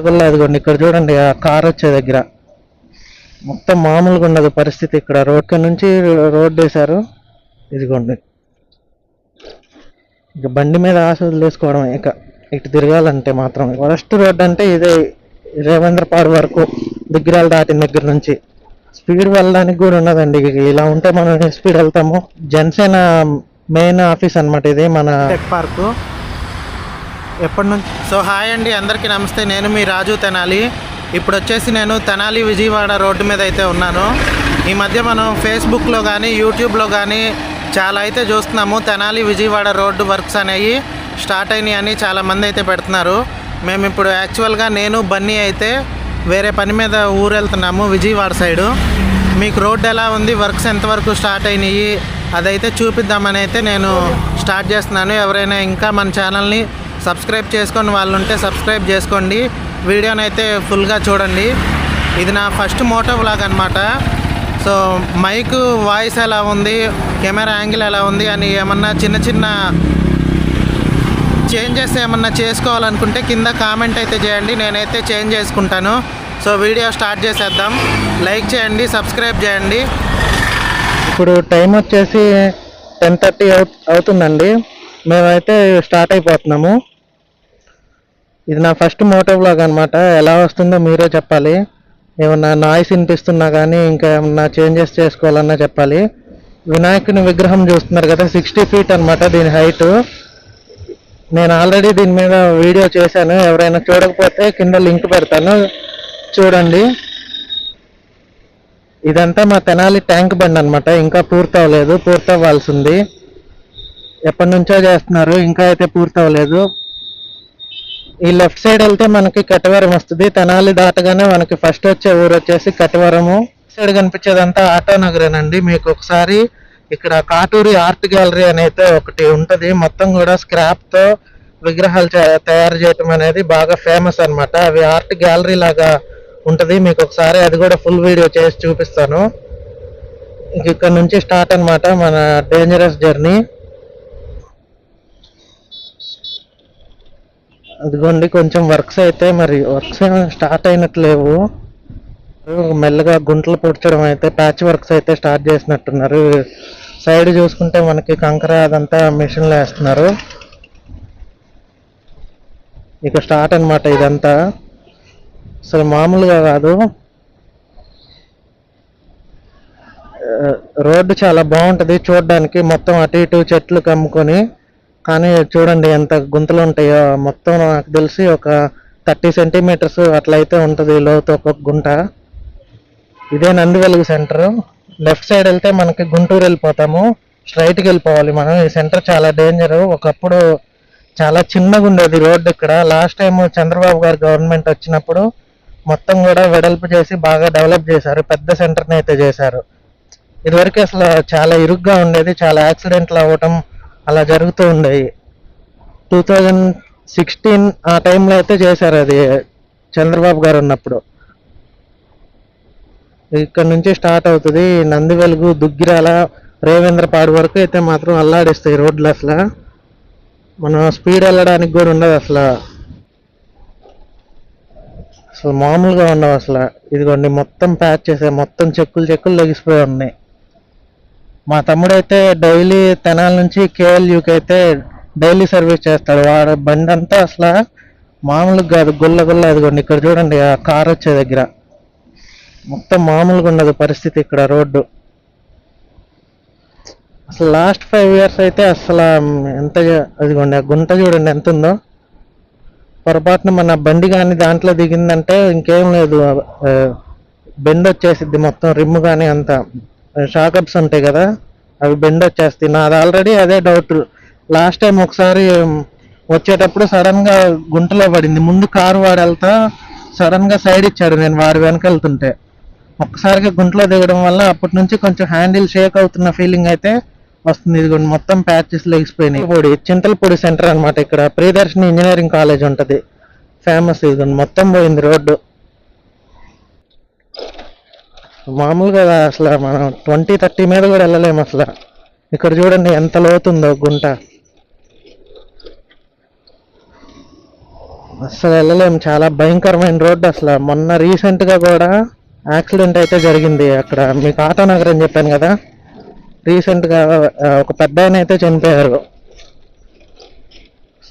అదిగోండి ఇక్కడ చూడండి ఆ కార్ వచ్చే దగ్గర. మొత్తం మామూలుగా ఉండదు పరిస్థితి ఇక్కడ. రోడ్ నుంచి రోడ్ వేశారు. ఇదిగోండి. ఇక బండి మీద ఆశ వదిలేసుకోవడం ఇక. ఇటు తిరగాలంటే మాత్రం. వరస్ట్ రోడ్ అంటే ఇదే రేవేంద్రపాడు వరకు దిగ్గరాలు దాటిన దగ్గర నుంచి. స్పీడ్ వెళ్ళడానికి కూడా ఉండదండి. ఇలా ఉంటే మనం స్పీడ్ వెళ్తాము. జనసేన మెయిన్ ఆఫీస్ అన్నమాట ఇది మన టెక్ పార్క్. ఎప్పటి నుంచి? సో హాయ్ అండి అందరికీ నమస్తే. నేను మీ రాజు తెనాలి. ఇప్పుడు వచ్చేసి నేను తెనాలి విజయవాడ రోడ్డు మీద అయితే ఉన్నాను. ఈ మధ్య మనం ఫేస్బుక్లో కానీ యూట్యూబ్లో కానీ చాలా అయితే చూస్తున్నాము. తెనాలి విజయవాడ రోడ్డు వర్క్స్ అనేవి స్టార్ట్ అయినాయి అని చాలామంది అయితే పెడుతున్నారు. మేము ఇప్పుడు యాక్చువల్గా నేను బన్నీ అయితే వేరే పని మీద ఊరు వెళ్తున్నాము విజయవాడ సైడు. మీకు రోడ్డు ఎలా ఉంది వర్క్స్ ఎంతవరకు స్టార్ట్ అయినాయి అదైతే చూపిద్దామని అయితే నేను స్టార్ట్ చేస్తున్నాను. ఎవరైనా ఇంకా మన ఛానల్ని సబ్స్క్రైబ్ చేసుకొని వాళ్ళు ఉంటే సబ్స్క్రైబ్ చేసుకోండి. వీడియోని అయితే ఫుల్గా చూడండి. ఇది నా ఫస్ట్ మోటో బ్లాగ్ అనమాట సో మైక్ వాయిస్ ఎలా ఉంది కెమెరా యాంగిల్ ఎలా ఉంది అని ఏమన్నా చిన్న చిన్న చేంజెస్ ఏమన్నా చేసుకోవాలనుకుంటే కింద కామెంట్ అయితే చేయండి. నేనైతే చేంజ్ చేసుకుంటాను. సో వీడియో స్టార్ట్ చేసేద్దాం. లైక్ చేయండి సబ్స్క్రైబ్ చేయండి. ఇప్పుడు టైం వచ్చేసి టెన్ థర్టీ అవుతుందండి. మేమైతే స్టార్ట్ అయిపోతున్నాము. ఇది నా ఫస్ట్ మోటో బ్లాగ్ అనమాట ఎలా వస్తుందో మీరే చెప్పాలి. ఏమన్నా నాయిస్ వినిపిస్తున్నా కానీ ఇంకా ఏమన్నా చేంజెస్ చేసుకోవాలన్నా చెప్పాలి. వినాయకుని విగ్రహం చూస్తున్నారు కదా సిక్స్టీ ఫీట్ అనమాట దీని హైట్ నేను ఆల్రెడీ దీని మీద వీడియో చేశాను. ఎవరైనా చూడకపోతే కింద లింక్ పెడతాను. చూడండి. ఇదంతా మా తెనాలి ట్యాంక్ బండ్ అనమాట ఇంకా పూర్తవ్వలేదు పూర్తవ్వాల్సింది. ఎప్పటి నుంచో చేస్తున్నారు ఇంకా అయితే పూర్తి అవ్వలేదు ఈ లెఫ్ట్ సైడ్ వెళ్తే మనకి కటవరం వస్తుంది. తెనాలి దాటగానే మనకి ఫస్ట్ వచ్చే ఊరు వచ్చేసి కటవరము. Side కనిపించేదంతా auto నగరేనండి. మీకు ఒకసారి ఇక్కడ కాటూరి ఆర్ట్ గ్యాలరీ అని అయితే ఒకటి ఉంటుంది. మొత్తం కూడా స్క్రాప్తో విగ్రహాలు తయారు చేయటం అనేది బాగా ఫేమస్ అనమాట అవి ఆర్ట్ గ్యాలరీ లాగా ఉంటుంది. మీకు ఒకసారి అది కూడా ఫుల్ వీడియో చేసి చూపిస్తాను. ఇంక ఇక్కడ నుంచి స్టార్ట్ అనమాట మన డేంజరస్ జర్నీ అదిగోండి కొంచెం వర్క్స్ అయితే మరి వర్క్స్ స్టార్ట్ అయినట్లేవు. మెల్లగా గుంటలు పూడ్చడం అయితే ప్యాచ్ వర్క్స్ అయితే స్టార్ట్ చేసినట్టున్నారు. సైడ్ చూసుకుంటే మనకి కంకర అదంతా మిషన్లో వేస్తున్నారు. ఇక స్టార్ట్ అనమాట ఇదంతా. అసలు మామూలుగా కాదు. రోడ్డు చాలా బాగుంటుంది చూడడానికి. మొత్తం అటు ఇటు చెట్లు కమ్ముకొని కానీ చూడండి ఎంత గుంతలు ఉంటాయో మొత్తం నాకు తెలిసి ఒక థర్టీ సెంటీమీటర్స్ అట్లయితే ఉంటుంది లోతు ఒక గుంట. ఇదే నందివెలుగు సెంటర్. లెఫ్ట్ సైడ్ వెళ్తే మనకి గుంటూరు వెళ్ళిపోతాము. స్ట్రైట్కి వెళ్ళిపోవాలి మనం. ఈ సెంటర్ చాలా డేంజర్. ఒకప్పుడు చాలా చిన్నగా ఉండేది రోడ్డు ఇక్కడ. లాస్ట్ టైం చంద్రబాబు గారు గవర్నమెంట్ వచ్చినప్పుడు మొత్తం కూడా వెడల్పు చేసి బాగా డెవలప్ చేశారు. పెద్ద సెంటర్ని అయితే చేశారు. ఇదివరకు అసలు చాలా ఇరుగ్గా ఉండేది. చాలా యాక్సిడెంట్లు అవ్వటం అలా జరుగుతూ ఉండేవి. టూ థౌజండ్ సిక్స్టీన్ ఆ టైంలో అయితే చేశారు అది చంద్రబాబు గారు ఉన్నప్పుడు. ఇక్కడ నుంచి స్టార్ట్ అవుతుంది నంది వెలుగు దుగ్గిరాల రేవేంద్రపాడు వరకు అయితే మాత్రం అల్లాడిస్తాయి రోడ్లు అసలు. మనం స్పీడ్ వెళ్ళడానికి కూడా ఉండదు అసలు. అసలు మామూలుగా ఉండవు అసలు. ఇదిగోండి మొత్తం ప్యాచ్ చేసే మొత్తం చెక్కులు చెక్కులు లెగిసిపోయి ఉన్నాయి. మా తమ్ముడైతే డైలీ తెనాల నుంచి కేఎల్యూకి అయితే డైలీ సర్వీస్ చేస్తాడు. వాడు బండి అంతా అసలు మామూలుగా కాదు గుల్ల గుల్ల అదిగోండి. ఇక్కడ చూడండి ఆ కార్ వచ్చే దగ్గర. మొత్తం మామూలుగా ఉండదు పరిస్థితి ఇక్కడ రోడ్డు. అసలు లాస్ట్ ఫైవ్ ఇయర్స్ అయితే అసలు ఎంత అదిగోండి ఆ గుంట చూడండి ఎంత ఉందో. పొరపాటున మన బండి కానీ దాంట్లో దిగిందంటే ఇంకేం లేదు. బెండ్ వచ్చేసిద్ది మొత్తం రిమ్ కానీ అంతా. షాకప్స్ ఉంటాయి కదా అవి బెండ్ వచ్చేస్తాయి. నాది ఆల్రెడీ అదే డౌట్ లాస్ట్ టైం ఒకసారి వచ్చేటప్పుడు సడన్గా గుంటలో పడింది. ముందు కారు వాడు వెళ్తా సడన్గా సైడ్ ఇచ్చాడు నేను వాడి వెనక వెళ్తుంటే ఒక్కసారిగా గుంటలో దిగడం వల్ల అప్పటి నుంచి కొంచెం హ్యాండిల్ షేక్ అవుతున్న ఫీలింగ్ అయితే వస్తుంది. ఇదిగోండి మొత్తం ప్యాచెస్ లెగిసిపోయినాయి పొడి చింతలపూడి సెంటర్ అన్నమాట ఇక్కడ. ప్రియదర్శిని ఇంజనీరింగ్ కాలేజ్ ఉంటుంది. ఫేమస్ ఇదిగోండి మొత్తం పోయింది రోడ్డు. మామూలుగా అసలు మనం ట్వంటీ థర్టీ మీద కూడా వెళ్ళలేము అసలు. ఇక్కడ చూడండి ఎంత లోతుందో గుంట. అసలు వెళ్ళలేము. చాలా భయంకరమైన రోడ్డు అసలు. మొన్న రీసెంట్గా కూడా యాక్సిడెంట్ అయితే జరిగింది అక్కడ. మీకు ఆటో నగర్ అని చెప్పాను కదా. రీసెంట్గా ఒక పెద్ద ఆయన అయితే చనిపోయారు.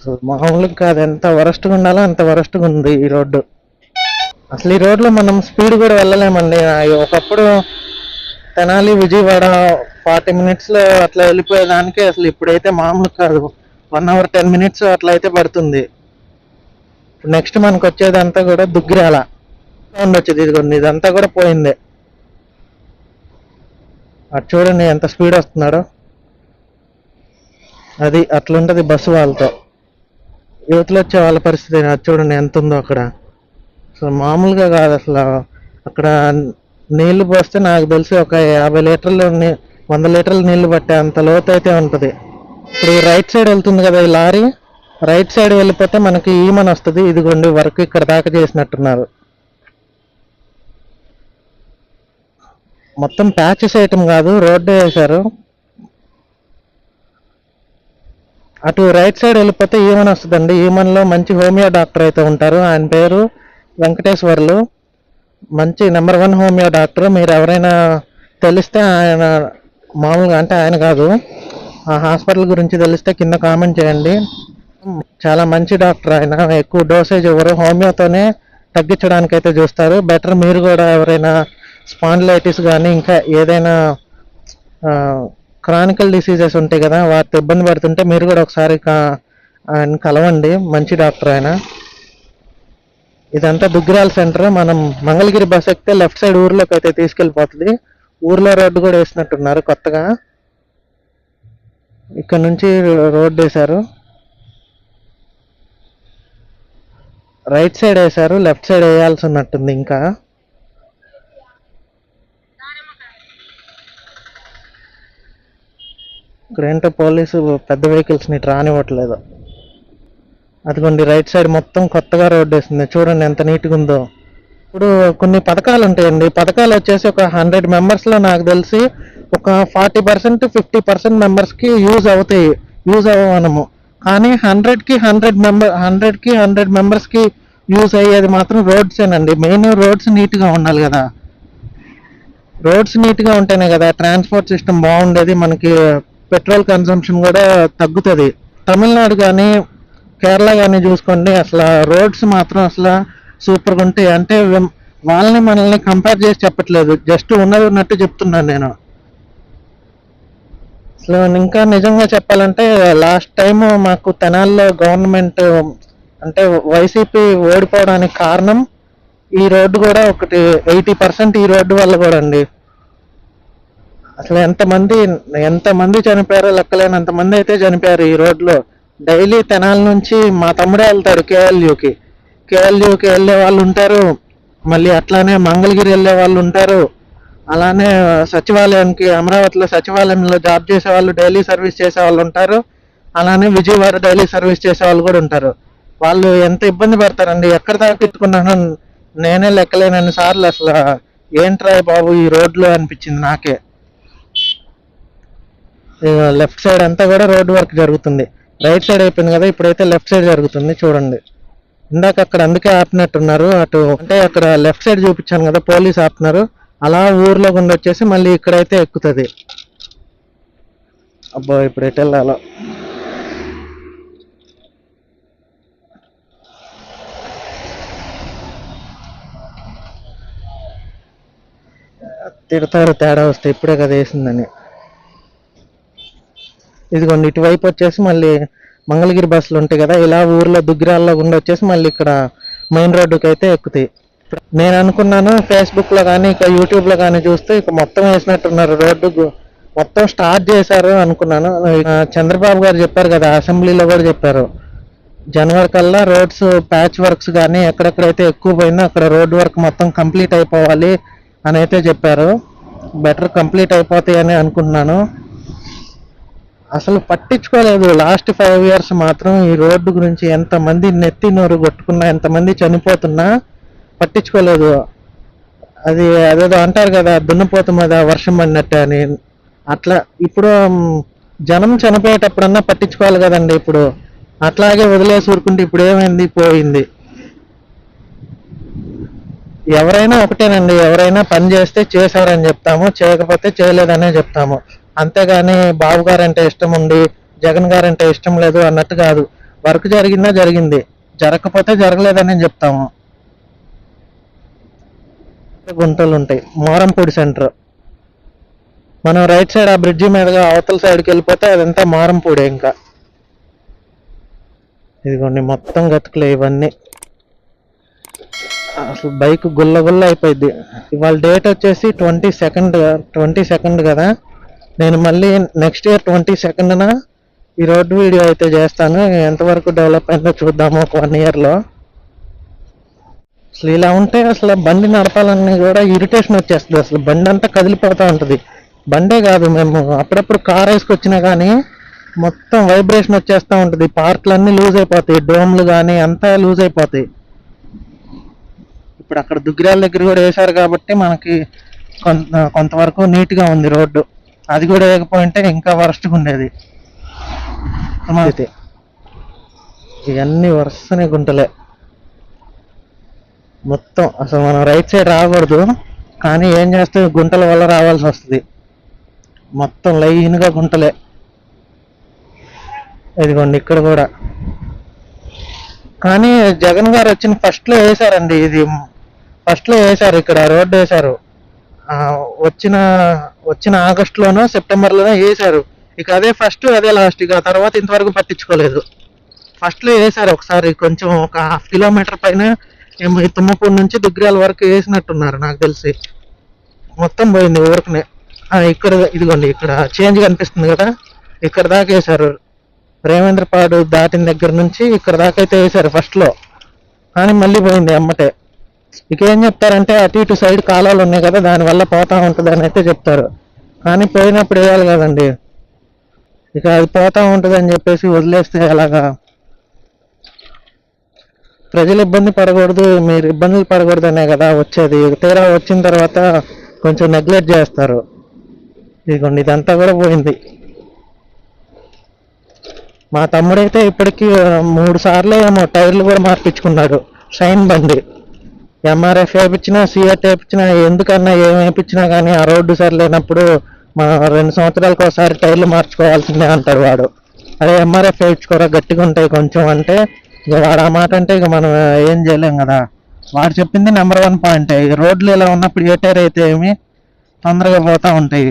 సో మామూలుగా కాదు. ఎంత వరస్ట్గా ఉండాలో అంత వరస్ట్గా ఉంది ఈ రోడ్డు. అసలు ఈ రోడ్లో మనం స్పీడ్ కూడా వెళ్ళలేమండి. ఒకప్పుడు తెనాలి విజయవాడ ఫార్టీ మినిట్స్లో అట్లా వెళ్ళిపోయేదానికి అసలు ఇప్పుడైతే మామూలు కాదు. వన్ అవర్ టెన్ మినిట్స్ అట్లా అయితే పడుతుంది. నెక్స్ట్ మనకు వచ్చేదంతా కూడా దుగ్గిరాల. సౌండ్ వచ్చేది ఇదిగోండి ఇదంతా కూడా పోయింది. అటు చూడండి ఎంత స్పీడ్ వస్తున్నాడో. అది అట్లుంటుంది బస్సు వాళ్ళతో. యువతలు వచ్చే వాళ్ళ పరిస్థితి అది చూడండి ఎంత ఉందో అక్కడ. అసలు మామూలుగా కాదు అసలు. అక్కడ నీళ్ళు పోస్తే నాకు తెలిసి ఒక యాభై లీటర్లు వంద లీటర్లు నీళ్ళు పట్టే అంత లోతు అయితే ఉంటుంది. ఇప్పుడు రైట్ సైడ్ వెళ్తుంది కదా ఈ లారీ? రైట్ సైడ్ వెళ్ళిపోతే మనకి ఈమన్ వస్తుంది. ఇదిగోండి వర్క్ ఇక్కడ దాకా చేసినట్టున్నారు. మొత్తం ప్యాచెస్ వేయటం కాదు రోడ్డు వేశారు. అటు రైట్ సైడ్ వెళ్ళిపోతే ఈమన్ వస్తుందండి. ఈమన్లో మంచి హోమియో డాక్టర్ అయితే ఉంటారు. ఆయన పేరు వెంకటేశ్వర్లు మంచి నెంబర్ వన్ హోమియో డాక్టర్. మీరు ఎవరైనా తెలిస్తే ఆయన మామూలుగా అంటే ఆయన కాదు. ఆ హాస్పిటల్ గురించి తెలిస్తే కింద కామెంట్ చేయండి. చాలా మంచి డాక్టర్ ఆయన. ఎక్కువ డోసేజ్ ఇవ్వరు హోమియోతోనే తగ్గించడానికి అయితే చూస్తారు. బెటర్ మీరు కూడా ఎవరైనా స్పాండిలైటిస్ కానీ ఇంకా ఏదైనా క్రానికల్ డిసీజెస్ ఉంటాయి కదా వాటితో ఇబ్బంది పడుతుంటే మీరు కూడా ఒకసారి కా- ఆయన కలవండి. మంచి డాక్టర్ ఆయన. ఇదంతా దుగ్గిరాల సెంటర్. మనం మంగళగిరి బస్ ఎక్కితే లెఫ్ట్ సైడ్ ఊర్లోకి అయితే తీసుకెళ్ళిపోతుంది. ఊర్లో రోడ్డు కూడా వేసినట్టున్నారు కొత్తగా. ఇక్కడ నుంచి రోడ్డు వేశారు. రైట్ సైడ్ వేశారు లెఫ్ట్ సైడ్ వేయాల్సి ఉన్నట్టుంది ఇంకా. ఇక్కడ ఏంటో పోలీసు పెద్ద వెహికల్స్ని రానివ్వట్లేదు. అదిగోండి రైట్ సైడ్ మొత్తం కొత్తగా రోడ్డు వేసింది. చూడండి ఎంత నీట్గా ఉందో. ఇప్పుడు కొన్ని పథకాలు ఉంటాయండి. పథకాలు వచ్చేసి ఒక హండ్రెడ్ మెంబర్స్లో నాకు తెలిసి ఒక ఫార్టీ పర్సెంట్ ఫిఫ్టీ పర్సెంట్ మెంబర్స్కి యూజ్ అవుతాయి. యూజ్ అవ్వమనము కానీ హండ్రెడ్కి హండ్రెడ్ మెంబర్ హండ్రెడ్కి హండ్రెడ్ మెంబర్స్కి యూజ్ అయ్యేది మాత్రం రోడ్సేనండి మెయిన్ రోడ్స్ నీట్గా ఉండాలి కదా. రోడ్స్ నీట్గా ఉంటేనే కదా ట్రాన్స్పోర్ట్ సిస్టమ్ బాగుండేది. మనకి పెట్రోల్ కన్సంప్షన్ కూడా తగ్గుతుంది. తమిళనాడు కానీ కేరళ కానీ చూసుకోండి అసలు రోడ్స్ మాత్రం అసలు సూపర్గా ఉంటాయి. అంటే వాళ్ళని మనల్ని కంపేర్ చేసి చెప్పట్లేదు. జస్ట్ ఉన్నది ఉన్నట్టు చెప్తున్నాను నేను. అసలు ఇంకా నిజంగా చెప్పాలంటే లాస్ట్ టైం మాకు తెనాల్లో గవర్నమెంట్ అంటే వైసీపీ ఓడిపోవడానికి కారణం ఈ రోడ్డు కూడా ఒకటి ఎయిటీ పర్సెంట్ ఈ రోడ్డు వల్ల కూడా అండి. అసలు ఎంతమంది ఎంతమంది చనిపోయారో లెక్కలేనంత మంది అయితే చనిపోయారు ఈ రోడ్లో డైలీ తెనాల నుంచి మా తమ్ముడే వెళ్తాడు కేఎల్యూకి. కేఎల్యూకి వెళ్ళే వాళ్ళు ఉంటారు. మళ్ళీ అట్లానే మంగళగిరి వెళ్ళే వాళ్ళు ఉంటారు. అలానే సచివాలయానికి అమరావతిలో సచివాలయంలో జాబ్ చేసే వాళ్ళు డైలీ సర్వీస్ చేసే వాళ్ళు ఉంటారు. అలానే విజయవాడ డైలీ సర్వీస్ చేసే వాళ్ళు కూడా ఉంటారు. వాళ్ళు ఎంత ఇబ్బంది పడతారండి? ఎక్కడ దాకా నేనే లెక్కలేనన్ని సార్లు అసలు ఏంట్రా బాబు ఈ రోడ్లు అనిపించింది నాకే. లెఫ్ట్ సైడ్ అంతా కూడా రోడ్ వర్క్ జరుగుతుంది. రైట్ సైడ్ అయిపోయింది కదా ఇప్పుడైతే లెఫ్ట్ సైడ్ జరుగుతుంది చూడండి. ఇందాక అక్కడ అందుకే ఆపినట్టున్నారు అటు అంటే అక్కడ లెఫ్ట్ సైడ్ చూపించాను కదా పోలీస్ ఆపినారు. అలా ఊర్లో గుండా వచ్చేసి మళ్ళీ ఇక్కడైతే ఎక్కుతుంది. అబ్బా ఇప్పుడు ఎటు వెళ్ళాలో? తిడతారు తేడా వస్తే ఇప్పుడే కదా వేసిందని. ఇదిగోండి ఇటువైపు వచ్చేసి మళ్ళీ మంగళగిరి బస్సులు ఉంటాయి కదా ఇలా ఊర్లో దుగ్గిరాల్లో గుండా వచ్చేసి మళ్ళీ ఇక్కడ మెయిన్ రోడ్డుకి అయితే ఎక్కుతాయి. నేను అనుకున్నాను ఫేస్బుక్లో కానీ ఇక యూట్యూబ్లో కానీ చూస్తే ఇక మొత్తం వేసినట్టున్నారు రోడ్డు మొత్తం స్టార్ట్ చేశారు అనుకున్నాను. చంద్రబాబు గారు చెప్పారు కదా అసెంబ్లీలో కూడా చెప్పారు. జనవరి కల్లా రోడ్స్ ప్యాచ్ వర్క్స్ కానీ ఎక్కడెక్కడైతే ఎక్కువ పోయిందో అక్కడ రోడ్ వర్క్ మొత్తం కంప్లీట్ అయిపోవాలి అని అయితే చెప్పారు. బెటర్ కంప్లీట్ అయిపోతాయి అని అనుకుంటున్నాను. అసలు పట్టించుకోలేదు. లాస్ట్ ఫైవ్ ఇయర్స్ మాత్రం ఈ రోడ్డు గురించి ఎంతమంది నెత్తి నోరు కొట్టుకున్నా ఎంతమంది చనిపోతున్నా పట్టించుకోలేదు. అది అదేదో అంటారు కదా దున్నపోతు కదా వర్షం పడినట్టు అని. అట్లా ఇప్పుడు జనం చనిపోయేటప్పుడన్నా పట్టించుకోవాలి కదండి ఇప్పుడు. అట్లాగే వదిలేసి ఊరుకుంటే ఇప్పుడు ఏమైంది? పోయింది. ఎవరైనా ఒకటేనండి. ఎవరైనా పని చేస్తే చేశారని చెప్తాము చేయకపోతే చేయలేదనే చెప్తాము. అంతేగాని బాబు గారు అంటే ఇష్టం ఉండి జగన్ గారు అంటే ఇష్టం లేదు అన్నట్టు కాదు. వర్క్ జరిగిందా జరిగింది. జరగకపోతే జరగలేదని చెప్తాము. గుంటలు ఉంటాయి. మారంపూడి సెంటర్. మనం రైట్ సైడ్ ఆ బ్రిడ్జి మీదుగా అవతల సైడ్కి వెళ్ళిపోతే అదంతా మారంపూడే ఇంకా. ఇదిగోండి మొత్తం గతుకులే ఇవన్నీ. అసలు బైక్ గుల్ల గుల్ల అయిపోయింది ఇవాళ డేట్ వచ్చేసి ట్వంటీ సెకండ్ ట్వంటీ సెకండ్ కదా. నేను మళ్ళీ నెక్స్ట్ ఇయర్ ట్వంటీ సెకండ్న ఈ రోడ్డు వీడియో అయితే చేస్తాను. ఎంతవరకు డెవలప్ అయిందో చూద్దాము ఒక వన్ ఇయర్లో అసలు ఇలా ఉంటే అసలు బండి నడపాలని కూడా ఇరిటేషన్ వచ్చేస్తుంది. అసలు బండి అంతా కదిలిపోతూ ఉంటుంది. బండే కాదు మేము. అప్పుడప్పుడు కార్ వేసుకొచ్చినా కానీ మొత్తం వైబ్రేషన్ వచ్చేస్తూ ఉంటుంది. పార్ట్లు అన్నీ లూజ్ అయిపోతాయి. డోమ్లు కానీ అంతా లూజ్ అయిపోతాయి. ఇప్పుడు అక్కడ దుగ్గిరాల దగ్గర కూడా వేశారు కాబట్టి మనకి కొంత కొంతవరకు నీట్గా ఉంది రోడ్డు. అది కూడా వేయకపోయింటే ఇంకా వరస్ట్గా ఉండేది. అయితే ఇవన్నీ వరుసనే గుంటలే. మొత్తం అసలు మనం రైట్ సైడ్ రాకూడదు కానీ ఏం చేస్తే గుంటల వల్ల రావాల్సి వస్తుంది. మొత్తం లైన్గా గుంటలే. ఇదిగోండి ఇక్కడ కూడా. కానీ జగన్ గారు వచ్చిన ఫస్ట్లో వేశారండి ఇది. ఫస్ట్లో వేశారు ఇక్కడ రోడ్డు వేశారు. వచ్చిన వచ్చిన ఆగస్ట్ లోనో సెప్టెంబర్ లోనో వేశారు. ఇక అదే ఫస్ట్ అదే లాస్ట్ ఇక తర్వాత ఇంతవరకు పట్టించుకోలేదు. ఫస్ట్లో వేశారు ఒకసారి కొంచెం ఒక హాఫ్ కిలోమీటర్ పైన తుమ్మపూర్ తుమ్మపూడి నుంచి దుగ్గిరాల వరకు వేసినట్టున్నారు నాకు తెలిసి. మొత్తం పోయింది ఊరకనే. ఇక్కడ ఇదిగోండి ఇక్కడ చేంజ్ కనిపిస్తుంది కదా. ఇక్కడ దాకా వేశారు. రేవేంద్రపాడు దాటిన దగ్గర నుంచి ఇక్కడ దాకా అయితే వేశారు ఫస్ట్లో. కానీ మళ్ళీ పోయింది అమ్మటే. ఇక ఏం చెప్తారంటే అటు ఇటు సైడ్ కాలాలు ఉన్నాయి కదా దానివల్ల పోతా ఉంటుంది అని అయితే చెప్తారు. కానీ పోయినప్పుడు వేయాలి కదండి. ఇక అది పోతా ఉంటుంది అని చెప్పేసి వదిలేస్తే ఎలాగా? ప్రజలు ఇబ్బంది పడకూడదు మీరు ఇబ్బందులు పడకూడదు అనే కదా వచ్చేది. తీరా వచ్చిన తర్వాత కొంచెం నెగ్లెక్ట్ చేస్తారు. ఇదిగోండి ఇదంతా కూడా పోయింది. మా తమ్ముడైతే ఇప్పటికీ మూడు సార్లు ఏమో టైర్లు కూడా మార్పించుకున్నాడు. షైన్ బండి. ఎంఆర్ఎఫ్ వేయించినా సిఆర్టీ వేయించినా ఎందుకన్నా ఏం వేయించినా కానీ ఆ రోడ్డు సరి లేనప్పుడు మనం రెండు సంవత్సరాలకు ఒకసారి టైర్లు మార్చుకోవాల్సిందే అంటాడు వాడు. అదే ఎంఆర్ఎఫ్ వేయించుకోరా గట్టిగా ఉంటాయి కొంచెం అంటే ఇక వాడు ఆ మాట అంటే ఇక మనం ఏం చేయలేం కదా. వాడు చెప్పింది నెంబర్ వన్ పాయింట్ ఇక రోడ్లు ఇలా ఉన్నప్పుడు ఏ టైర్ అయితే ఏమి తొందరగా పోతూ ఉంటాయి.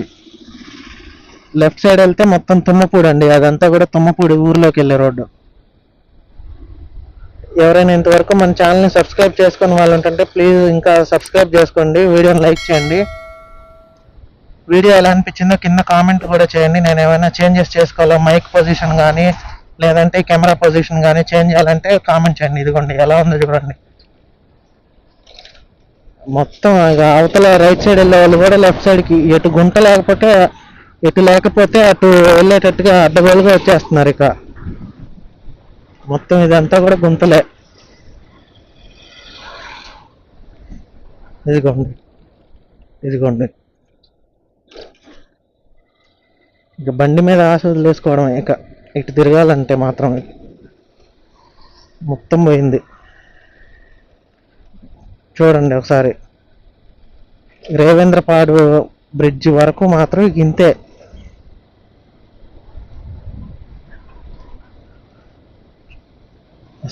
లెఫ్ట్ సైడ్ వెళ్తే మొత్తం తుమ్మపూడి అండి అదంతా కూడా తుమ్మపూడి ఊర్లోకి వెళ్ళే రోడ్డు. ఎవరైనా ఇంతవరకు మన ఛానల్ని సబ్స్క్రైబ్ చేసుకుని వాళ్ళు ఉంటుంటే ప్లీజ్ ఇంకా సబ్స్క్రైబ్ చేసుకోండి వీడియోని లైక్ చేయండి. వీడియో ఎలా అనిపించిందో కింద కామెంట్ కూడా చేయండి. నేను ఏమైనా చేంజెస్ చేసుకోవాలా? మైక్ పొజిషన్ కానీ లేదంటే కెమెరా పొజిషన్ కానీ చేంజ్ చేయాలంటే కామెంట్ చేయండి. ఇదిగోండి ఎలా ఉందో చూడండి. మొత్తం ఇక అవతల రైట్ సైడ్ వెళ్ళే వాళ్ళు కూడా లెఫ్ట్ సైడ్కి ఎటు గుంట లేకపోతే ఎటు లేకపోతే అటు వెళ్ళేటట్టుగా అడ్డగోలుగా వచ్చేస్తున్నారు ఇక. మొత్తం ఇదంతా కూడా గుంతలే. ఇదిగోండి. ఇదిగోండి. ఇక బండి మీద ఆశ వదిలేసుకోవడం ఇక ఇటు తిరగాలంటే మాత్రం మొత్తం పోయింది. చూడండి ఒకసారి. రేవేంద్రపాడు బ్రిడ్జ్ వరకు మాత్రం ఇంతే.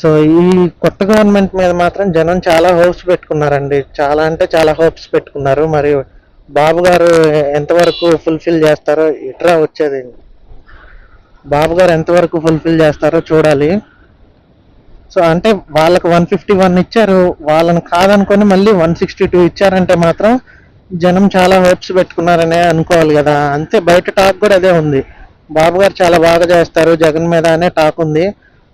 సో ఈ కొత్త గవర్నమెంట్ మీద మాత్రం జనం చాలా హోప్స్ పెట్టుకున్నారండి. చాలా అంటే చాలా హోప్స్ పెట్టుకున్నారు. మరి బాబు గారు ఎంతవరకు ఫుల్ఫిల్ చేస్తారో ఇట్రా వచ్చేది. బాబు గారు ఎంతవరకు ఫుల్ఫిల్ చేస్తారో చూడాలి. సో అంటే వాళ్ళకి వన్ ఫిఫ్టీ వన్ ఇచ్చారు. వాళ్ళని కాదనుకొని మళ్ళీ వన్ సిక్స్టీ టూ ఇచ్చారంటే మాత్రం జనం చాలా హోప్స్ పెట్టుకున్నారనే అనుకోవాలి కదా. అంతే బయట టాక్ కూడా అదే ఉంది. బాబు గారు చాలా బాగా చేస్తారు. జగన్ మీద అనే టాక్ ఉంది.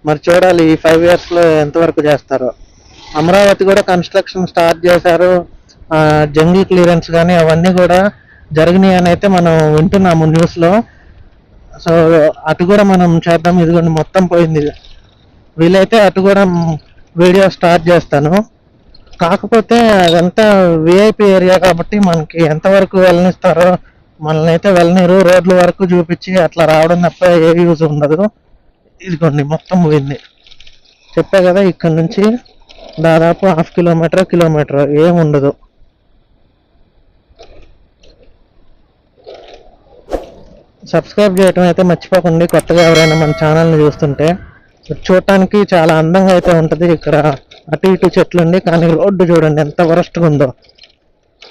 మరి చూడాలి ఈ ఫైవ్ ఇయర్స్లో ఎంతవరకు చేస్తారో. అమరావతి కూడా కన్స్ట్రక్షన్ స్టార్ట్ చేశారు. జంగిల్ క్లియరెన్స్ కానీ అవన్నీ కూడా జరిగినాయి అని అయితే మనం వింటున్నాము న్యూస్లో సో అటు కూడా మనం చేద్దాం ఇదిగోండి మొత్తం పోయింది. వీలైతే అటు కూడా వీడియో స్టార్ట్ చేస్తాను. కాకపోతే అదంతా విఐపి ఏరియా కాబట్టి మనకి ఎంతవరకు వెళ్ళనిస్తారో మనల్ని అయితే వెళ్ళనిరు. రోడ్ల వరకు చూపించి అట్లా రావడం తప్ప ఏ యూజ్ ఉండదు. ఇదిగోండి మొత్తం పోయింది. చెప్పా కదా ఇక్కడ నుంచి దాదాపు హాఫ్ కిలోమీటర్ కిలోమీటర్. ఏముండదు సబ్స్క్రైబ్ చేయటం అయితే మర్చిపోకండి. కొత్తగా ఎవరైనా మన ఛానల్ని చూస్తుంటే చూడటానికి చాలా అందంగా అయితే ఉంటుంది. ఇక్కడ అటు ఇటు చెట్లు ఉంది కానీ రోడ్డు చూడండి ఎంత వరస్ట్గా ఉందో.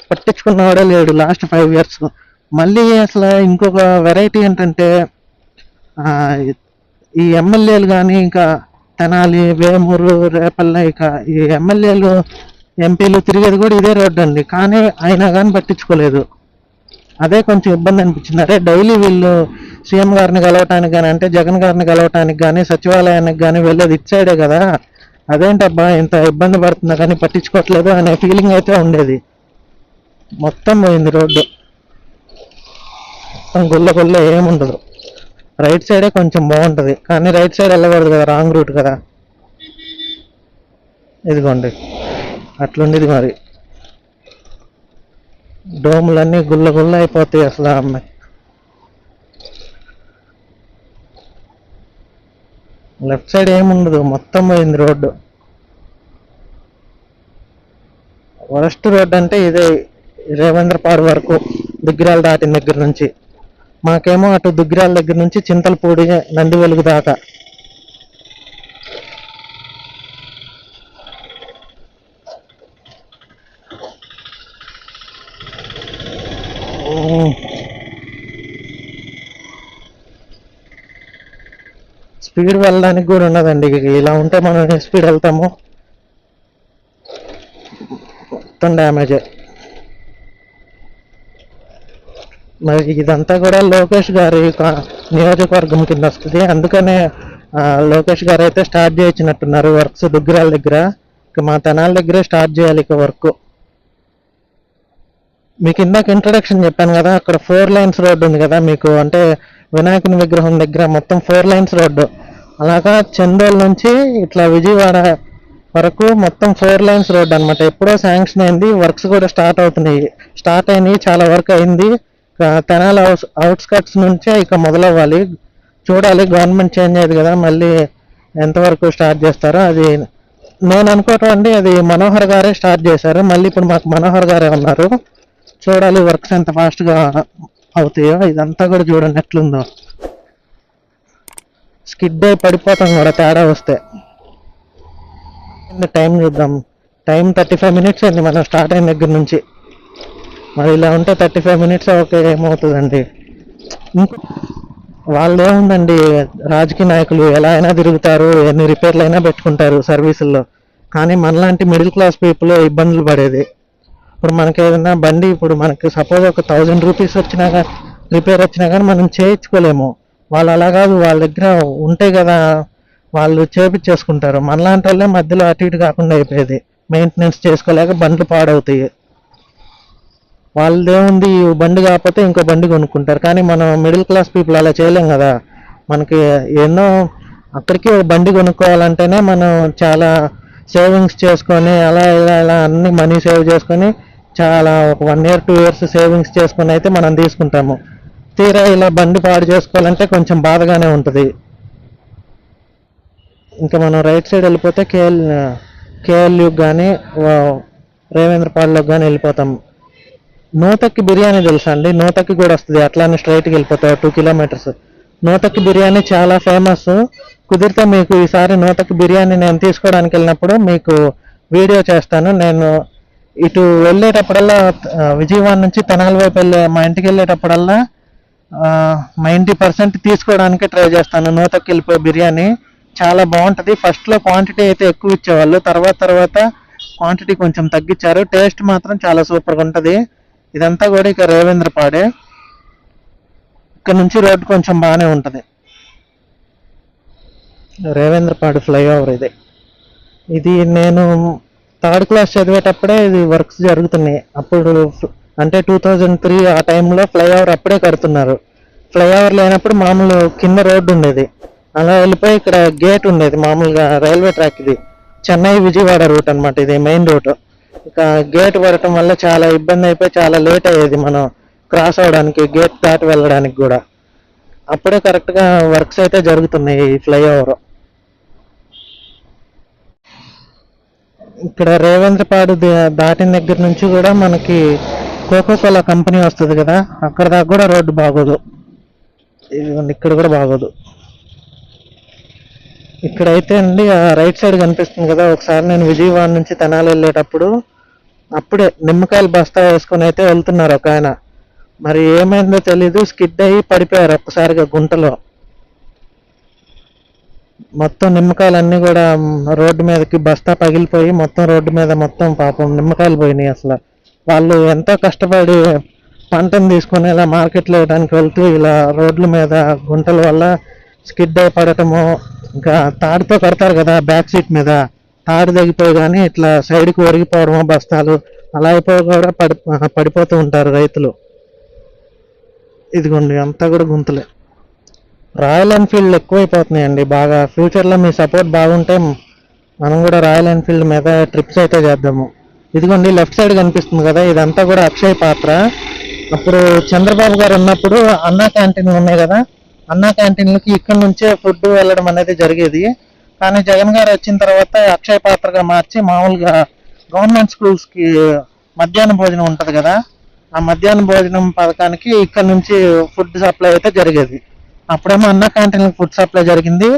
పట్టించుకున్నవాడే లేడు లాస్ట్ ఫైవ్ ఇయర్స్. మళ్ళీ అసలు ఇంకొక వెరైటీ ఏంటంటే ఈ ఎమ్మెల్యేలు కానీ ఇంకా తెనాలి వేమూరు రేపల్ల ఇక ఈ ఎమ్మెల్యేలు ఎంపీలు తిరిగేది కూడా ఇదే రోడ్డు అండి. కానీ అయినా కానీ పట్టించుకోలేదు. అదే కొంచెం ఇబ్బంది అనిపించింది. అరే డైలీ వీళ్ళు సీఎం గారిని కలవటానికి కానీ అంటే జగన్ గారిని కలవటానికి కానీ సచివాలయానికి కానీ వెళ్ళేది ఇటు సైడే కదా. అదేంటబ్బా ఇంత ఇబ్బంది పడుతుందా కానీ పట్టించుకోవట్లేదు అనే ఫీలింగ్ అయితే ఉండేది. మొత్తం పోయింది రోడ్డు. మొత్తం గుల్ల గుల్ల ఏముండదు. రైట్ సైడే కొంచెం బాగుంటుంది. కానీ రైట్ సైడ్ వెళ్ళకూడదు కదా రాంగ్ రూట్ కదా. ఇదిగోండి. అట్లుండేది మరి. డోములన్నీ గుల్ల గుల్ల అయిపోతాయి అసలు ఆ అమ్మాయి. లెఫ్ట్ సైడ్ ఏముండదు మొత్తం పోయింది రోడ్డు. వరస్ట్ రోడ్డు అంటే ఇదే రేవేంద్రపాడు వరకు దుగ్గిరాల దాటిన దగ్గర నుంచి. మాకేమో అటు దుగ్గిరాల దగ్గర నుంచి చింతలపూడి నంది వెలుగు దాకా. స్పీడ్ వెళ్ళడానికి కూడా ఉండదండి. ఇక ఇలా ఉంటే మనం స్పీడ్ వెళ్తాము. మొత్తం డ్యామేజ్. మరి ఇదంతా కూడా లోకేష్ గారి నియోజకవర్గం కింద వస్తుంది. అందుకనే లోకేష్ గారు అయితే స్టార్ట్ చేయించినట్టున్నారు వర్క్స్ దుగ్గరాల దగ్గర. ఇక మా తనాల దగ్గరే స్టార్ట్ చేయాలి ఇక వర్క్. మీకు ఇందాక ఇంట్రడక్షన్ చెప్పాను కదా అక్కడ ఫోర్ లైన్స్ రోడ్డు ఉంది కదా మీకు. అంటే వినాయకుని విగ్రహం దగ్గర మొత్తం ఫోర్ లైన్స్ రోడ్డు. అలాగా చందోల్ నుంచి ఇట్లా విజయవాడ వరకు మొత్తం ఫోర్ లైన్స్ రోడ్డు అనమాట ఎప్పుడో శాంక్షన్ అయింది వర్క్స్ కూడా స్టార్ట్ అవుతున్నాయి. స్టార్ట్ అయినాయి చాలా వర్క్ అయింది. తెనాల అవుట్స్ అవుట్స్కట్స్ నుంచే ఇక మొదలవ్వాలి. చూడాలి గవర్నమెంట్ చేంజ్ అయ్యేది కదా మళ్ళీ ఎంతవరకు స్టార్ట్ చేస్తారో. అది నేను అనుకోవటం అండి అది మనోహర్ గారే స్టార్ట్ చేశారు. మళ్ళీ ఇప్పుడు మాకు మనోహర్ గారే ఉన్నారు. చూడాలి వర్క్స్ ఎంత ఫాస్ట్గా అవుతాయో. ఇదంతా కూడా చూడండి ఎట్లుందో. స్కిడ్ అయి పడిపోతాం కూడా తేడా వస్తే. టైం చూద్దాం. టైం థర్టీ ఫైవ్ మినిట్స్ అండి మనం స్టార్ట్ అయిన దగ్గర నుంచి. మరి ఇలా ఉంటే థర్టీ ఫైవ్ మినిట్స్ ఓకే ఏమవుతుందండి? వాళ్ళు ఏముందండి రాజకీయ నాయకులు ఎలా అయినా తిరుగుతారు ఎన్ని రిపేర్లు అయినా పెట్టుకుంటారు సర్వీసుల్లో. కానీ మనలాంటి మిడిల్ క్లాస్ పీపుల్ ఇబ్బందులు పడేది. ఇప్పుడు మనకి ఏదైనా బండి ఇప్పుడు మనకి సపోజ్ ఒక థౌజండ్ రూపీస్ వచ్చినా కానీ రిపేర్ వచ్చినా కానీ మనం చేయించుకోలేము. వాళ్ళు అలా కాదు వాళ్ళ దగ్గర ఉంటే కదా వాళ్ళు చేపించేసుకుంటారు. మనలాంటి వాళ్ళే మధ్యలో అటు ఇటు కాకుండా అయిపోయేది. మెయింటెనెన్స్ చేసుకోలేక బండ్లు పాడవుతాయి. వాళ్ళదేముంది బండి కాకపోతే ఇంకో బండి కొనుక్కుంటారు. కానీ మనం మిడిల్ క్లాస్ పీపుల్ అలా చేయలేం కదా. మనకి ఎన్నో అక్కడికి బండి కొనుక్కోవాలంటేనే మనం చాలా సేవింగ్స్ చేసుకొని అలా ఇలా ఇలా అన్ని మనీ సేవ్ చేసుకొని చాలా ఒక one year two years savings చేసుకొని అయితే మనం తీసుకుంటాము. తీరా ఇలా బండి పాడు చేసుకోవాలంటే కొంచెం బాధగానే ఉంటుంది. ఇంకా మనం రైట్ సైడ్ వెళ్ళిపోతే కేఎల్ కేఎల్యూకి కానీ రేవేంద్రపాడులోకి కానీ వెళ్ళిపోతాం. నూతక్కి బిర్యానీ తెలుసా అండి నూతక్కి కూడా వస్తుంది. అట్లానే స్ట్రైట్కి వెళ్ళిపోతాయి టూ కిలోమీటర్స్ నూతక్కి బిర్యానీ చాలా ఫేమస్ కుదిరితే మీకు ఈసారి నూతక్కి బిర్యానీ నేను తీసుకోవడానికి వెళ్ళినప్పుడు మీకు వీడియో చేస్తాను. నేను ఇటు వెళ్ళేటప్పుడల్లా విజయవాడ నుంచి తెనాలి వైపు వెళ్ళే మా ఇంటికి వెళ్ళేటప్పుడల్లా నైంటీ పర్సెంట్ తీసుకోవడానికి ట్రై చేస్తాను. నూతక్కి వెళ్ళిపోయే బిర్యానీ చాలా బాగుంటుంది. ఫస్ట్లో క్వాంటిటీ అయితే ఎక్కువ ఇచ్చేవాళ్ళు. తర్వాత తర్వాత క్వాంటిటీ కొంచెం తగ్గించారు. టేస్ట్ మాత్రం చాలా సూపర్గా ఉంటుంది. ఇదంతా కూడా ఇక రేవేంద్రపాడే ఇక్కడ నుంచి రోడ్డు కొంచెం బాగానే ఉంటుంది. రేవేంద్రపాడు ఫ్లైఓవర్ ఇది. ఇది నేను థర్డ్ క్లాస్ చదివేటప్పుడే ఇది వర్క్స్ జరుగుతున్నాయి. అప్పుడు అంటే టూ థౌజండ్ త్రీ ఆ టైంలో ఫ్లైఓవర్ అప్పుడే కడుతున్నారు. ఫ్లైఓవర్ లేనప్పుడు మామూలు కింద రోడ్డు ఉండేది. అలా వెళ్ళిపోయి ఇక్కడ గేట్ ఉండేది మామూలుగా రైల్వే ట్రాక్ ఇది చెన్నై విజయవాడ రూట్ అన్నమాట ఇది మెయిన్ రూట్. ఇక గేట్ పడటం వల్ల చాలా ఇబ్బంది అయిపోయి చాలా లేట్ అయ్యేది మనం క్రాస్ అవడానికి గేట్ దాటి వెళ్ళడానికి కూడా. అప్పుడే కరెక్ట్గా వర్క్స్ అయితే జరుగుతున్నాయి ఈ ఫ్లైఓవర్ ఇక్కడ రేవంత్పాడు దాటిన దగ్గర నుంచి కూడా మనకి కోకోకోలా కంపెనీ వస్తుంది కదా అక్కడ దాకా కూడా రోడ్డు బాగోదు. ఇక్కడ కూడా బాగోదు. ఇక్కడైతే అండి ఆ రైట్ సైడ్ కనిపిస్తుంది కదా ఒకసారి నేను విజయవాడ నుంచి తెనాలి వెళ్ళేటప్పుడు అప్పుడే నిమ్మకాయలు బస్తా వేసుకొని అయితే వెళ్తున్నారు ఒక ఆయన. మరి ఏమైందో తెలీదు స్కిడ్ అయ్యి పడిపోయారు ఒక్కసారిగా గుంటలో. మొత్తం నిమ్మకాయలన్నీ కూడా రోడ్డు మీదకి బస్తా పగిలిపోయి మొత్తం రోడ్డు మీద మొత్తం పాపం నిమ్మకాయలు పోయినాయి అసలు. వాళ్ళు ఎంతో కష్టపడి పంటను తీసుకొని ఇలా మార్కెట్లో వేయడానికి వెళ్తూ ఇలా రోడ్ల మీద గుంటల వల్ల స్కిడ్ అయి పడటము ఇంకా తాడుతో కడతారు కదా బ్యాక్ సీట్ మీద. తాడు తగ్గిపోయి కానీ ఇట్లా సైడ్కి ఒరిగిపోవడము బస్తాలు అలా అయిపోయి కూడా పడి పడిపోతూ ఉంటారు రైతులు. ఇదిగోండి అంతా కూడా గుంతలే. రాయల్ ఎన్ఫీల్డ్ ఎక్కువైపోతున్నాయండి బాగా. ఫ్యూచర్లో మీ సపోర్ట్ బాగుంటే మనం కూడా రాయల్ ఎన్ఫీల్డ్ మీద ట్రిప్స్ అయితే చేద్దాము. ఇదిగోండి లెఫ్ట్ సైడ్ కనిపిస్తుంది కదా ఇదంతా కూడా అక్షయ్ పాత్ర. అప్పుడు చంద్రబాబు గారు ఉన్నప్పుడు అన్నా క్యాంటీన్ ఉన్నాయి కదా అన్నా క్యాంటీన్లకి ఇక్కడ నుంచే ఫుడ్ వెళ్ళడం అనేది జరిగేది. కానీ జగన్ గారు వచ్చిన తర్వాత అక్షయ్ పాత్రగా మార్చి మామూలుగా గవర్నమెంట్ స్కూల్స్కి మధ్యాహ్న భోజనం ఉంటుంది కదా ఆ మధ్యాహ్న భోజనం పథకానికి ఇక్కడ నుంచి ఫుడ్ సప్లై అయితే జరిగేది. అప్పుడేమో అన్న క్యాంటీన్లకు ఫుడ్ సప్లై జరిగింది.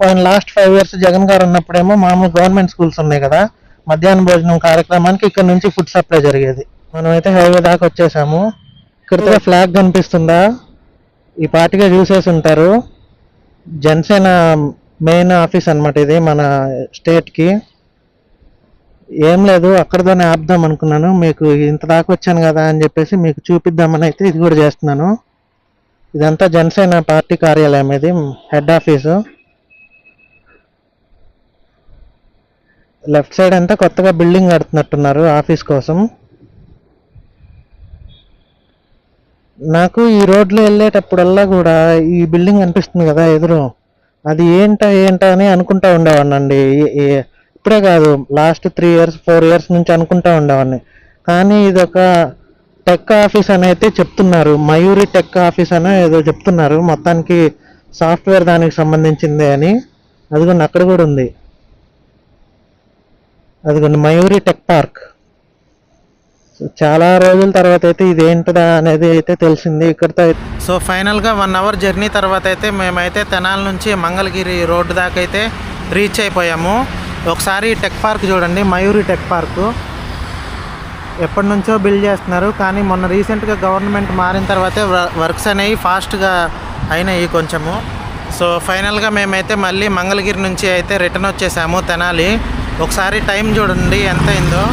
పోయిన లాస్ట్ ఫైవ్ ఇయర్స్ జగన్ గారు ఉన్నప్పుడేమో మామూలు గవర్నమెంట్ స్కూల్స్ ఉన్నాయి కదా మధ్యాహ్న భోజనం కార్యక్రమానికి ఇక్కడ నుంచి ఫుడ్ సప్లై జరిగేది. మనం అయితే హైవే దాకా వచ్చేసాము. ఇక్కడ ఫ్లాగ్ కనిపిస్తుందా? ఈ పార్టీగా చూసేసి ఉంటారు. జనసేన మెయిన్ ఆఫీస్ అనమాట ఇది మన స్టేట్కి ఏం లేదు అక్కడితోనే ఆపుదాం అనుకున్నాను. మీకు ఇంత దాకా వచ్చాను కదా అని చెప్పేసి మీకు చూపిద్దామని అయితే ఇది కూడా చేస్తున్నాను. ఇదంతా జనసేన పార్టీ కార్యాలయం ఇది హెడ్ ఆఫీసు లెఫ్ట్ సైడ్ అంతా కొత్తగా బిల్డింగ్ కడుతున్నట్టున్నారు ఆఫీస్ కోసం. నాకు ఈ రోడ్లో వెళ్ళేటప్పుడల్లా కూడా ఈ బిల్డింగ్ అనిపిస్తుంది కదా ఎదురు. అది ఏంటా ఏంటా అని అనుకుంటా ఉండేవాడినండి. ఇప్పుడే కాదు last three years four years నుంచి అనుకుంటా ఉండేవాడిని. కానీ ఇది ఒక టెక్ ఆఫీస్ అని అయితే చెప్తున్నారు. మయూరి టెక్ ఆఫీస్ అని ఏదో చెప్తున్నారు. మొత్తానికి సాఫ్ట్వేర్ దానికి సంబంధించింది అని. అదిగోండి అక్కడ కూడా ఉంది. అదిగోండి మయూరి టెక్ పార్క్. సో చాలా రోజుల తర్వాత అయితే ఇది అనేది అయితే తెలిసింది ఇక్కడతో సో ఫైనల్గా వన్ అవర్ జర్నీ తర్వాత అయితే మేమైతే తెనాల నుంచి మంగళగిరి రోడ్డు దాకా అయితే రీచ్ అయిపోయాము. ఒకసారి టెక్ పార్క్ చూడండి మయూరి టెక్ పార్కు. ఎప్పటి నుంచో బిల్డ్ చేస్తున్నారు కానీ మొన్న రీసెంట్గా గవర్నమెంట్ మారిన తర్వాతే వర్క్స్ అనేవి ఫాస్ట్గా అయినాయి కొంచెము. సో ఫైనల్గా మేమైతే మళ్ళీ మంగళగిరి నుంచి అయితే రిటర్న్ వచ్చేసాము తెనాలి. ఒకసారి టైం చూడండి ఎంత అయిందో.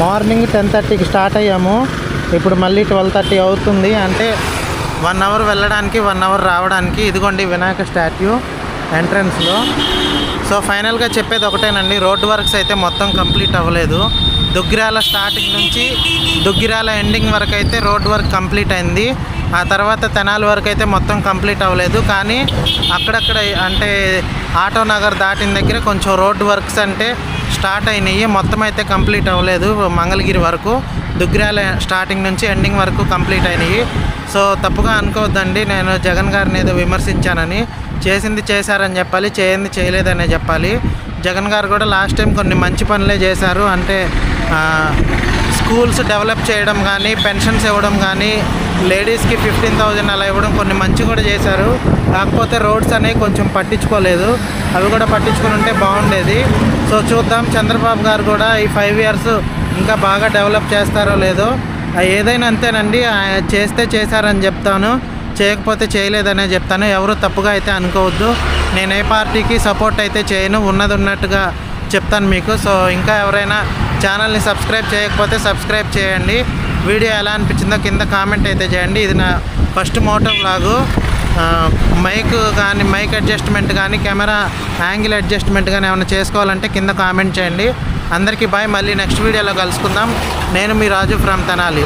మార్నింగ్ టెన్ థర్టీకి స్టార్ట్ అయ్యాము. ఇప్పుడు మళ్ళీ ట్వెల్వ్ థర్టీ అవుతుంది. అంటే వన్ అవర్ వెళ్ళడానికి వన్ అవర్ రావడానికి ఇదిగోండి వినాయక స్టాట్యూ ఎంట్రన్స్లో. సో ఫైనల్గా చెప్పేది ఒకటేనండి. రోడ్ వర్క్స్ అయితే మొత్తం కంప్లీట్ అవ్వలేదు. దుగ్గిరాల స్టార్టింగ్ నుంచి దుగ్గిరాల ఎండింగ్ వరకు అయితే రోడ్ వర్క్ కంప్లీట్ అయింది. ఆ తర్వాత తెనాలి వరకు అయితే మొత్తం కంప్లీట్ అవ్వలేదు. కానీ అక్కడక్కడ అంటే ఆటో నగర్ దాటిన దగ్గర కొంచెం రోడ్ వర్క్స్ అంటే స్టార్ట్ అయినాయి. మొత్తం అయితే కంప్లీట్ అవ్వలేదు మంగళగిరి వరకు. దుగ్గిరాల స్టార్టింగ్ నుంచి ఎండింగ్ వరకు కంప్లీట్ అయినాయి. సో తప్పుగా అనుకోవద్దండి. నేను జగన్ గారిని ఏదో విమర్శించానని. చేసింది చేశారని చెప్పాలి చేయింది చేయలేదనే చెప్పాలి. జగన్ గారు కూడా లాస్ట్ టైం కొన్ని మంచి పనులే చేశారు. అంటే స్కూల్స్ డెవలప్ చేయడం కానీ పెన్షన్స్ ఇవ్వడం కానీ లేడీస్కి ఫిఫ్టీన్ థౌజండ్ అలా ఇవ్వడం కొన్ని మంచి కూడా చేశారు. కాకపోతే రోడ్స్ అనేవి కొంచెం పట్టించుకోలేదు. అవి కూడా పట్టించుకుని ఉంటే బాగుండేది. సో చూద్దాం. చంద్రబాబు గారు కూడా ఈ ఫైవ్ ఇయర్స్ ఇంకా బాగా డెవలప్ చేస్తారో లేదో. ఏదైనా అంతేనండి. చేస్తే చేశారని చెప్తాను. చేయకపోతే చేయలేదనే చెప్తాను. ఎవరు తప్పుగా అయితే అనుకోవద్దు. నేను ఏ పార్టీకి సపోర్ట్ అయితే చేయను. ఉన్నది ఉన్నట్టుగా చెప్తాను మీకు. సో ఇంకా ఎవరైనా ఛానల్ని సబ్స్క్రైబ్ చేయకపోతే సబ్స్క్రైబ్ చేయండి. వీడియో ఎలా అనిపించిందో కింద కామెంట్ అయితే చేయండి. ఇది నా ఫస్ట్ మోటో లాగు మైక్ కానీ మైక్ అడ్జస్ట్మెంట్ కానీ కెమెరా యాంగిల్ అడ్జస్ట్మెంట్ కానీ ఏమైనా చేసుకోవాలంటే కింద కామెంట్ చేయండి. అందరికీ బాయ్. మళ్ళీ నెక్స్ట్ వీడియోలో కలుసుకుందాం. నేను మీ రాజు ఫ్రమ్ తెనాలి.